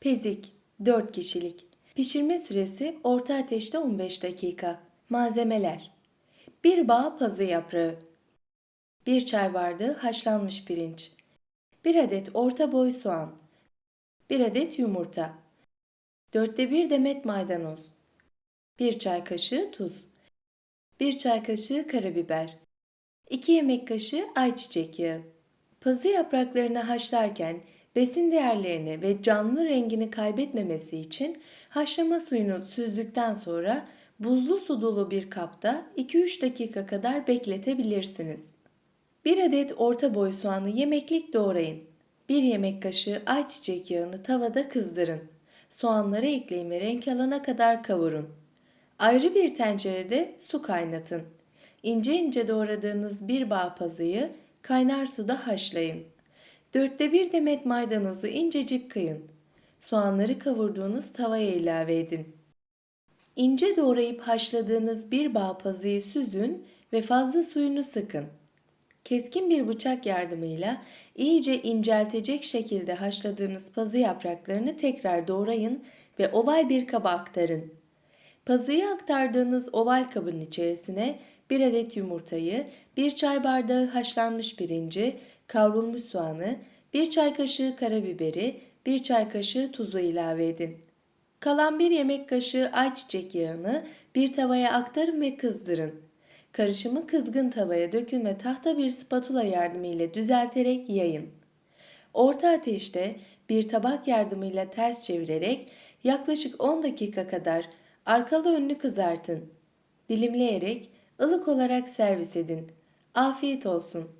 Pezik 4 kişilik. Pişirme süresi orta ateşte 15 dakika. Malzemeler. 1 bağ pazı yaprağı. 1 çay bardağı haşlanmış pirinç. 1 adet orta boy soğan. 1 adet yumurta. 4'te 1 demet maydanoz. 1 çay kaşığı tuz. 1 çay kaşığı karabiber. 2 yemek kaşığı ayçiçek yağı. Pazı yapraklarını haşlarken besin değerlerini ve canlı rengini kaybetmemesi için haşlama suyunu süzdükten sonra buzlu su dolu bir kapta 2-3 dakika kadar bekletebilirsiniz. 1 adet orta boy soğanı yemeklik doğrayın. 1 yemek kaşığı ayçiçek yağını tavada kızdırın. Soğanları ekleyin ve renk alana kadar kavurun. Ayrı bir tencerede su kaynatın. İnce ince doğradığınız bir bağ pazıyı kaynar suda haşlayın. Dörtte bir demet maydanozu incecik kıyın. Soğanları kavurduğunuz tavaya ilave edin. İnce doğrayıp haşladığınız bir bağ pazıyı süzün ve fazla suyunu sıkın. Keskin bir bıçak yardımıyla iyice inceltecek şekilde haşladığınız pazı yapraklarını tekrar doğrayın ve oval bir kaba aktarın. Pazıyı aktardığınız oval kabın içerisine bir adet yumurtayı, bir çay bardağı haşlanmış pirinci, kavrulmuş soğanı, bir çay kaşığı karabiberi, bir çay kaşığı tuzu ilave edin. Kalan bir yemek kaşığı ayçiçek yağını bir tavaya aktarın ve kızdırın. Karışımı kızgın tavaya dökün ve tahta bir spatula yardımıyla düzelterek yayın. Orta ateşte bir tabak yardımıyla ters çevirerek yaklaşık 10 dakika kadar arkalı önlü kızartın. Dilimleyerek ılık olarak servis edin. Afiyet olsun.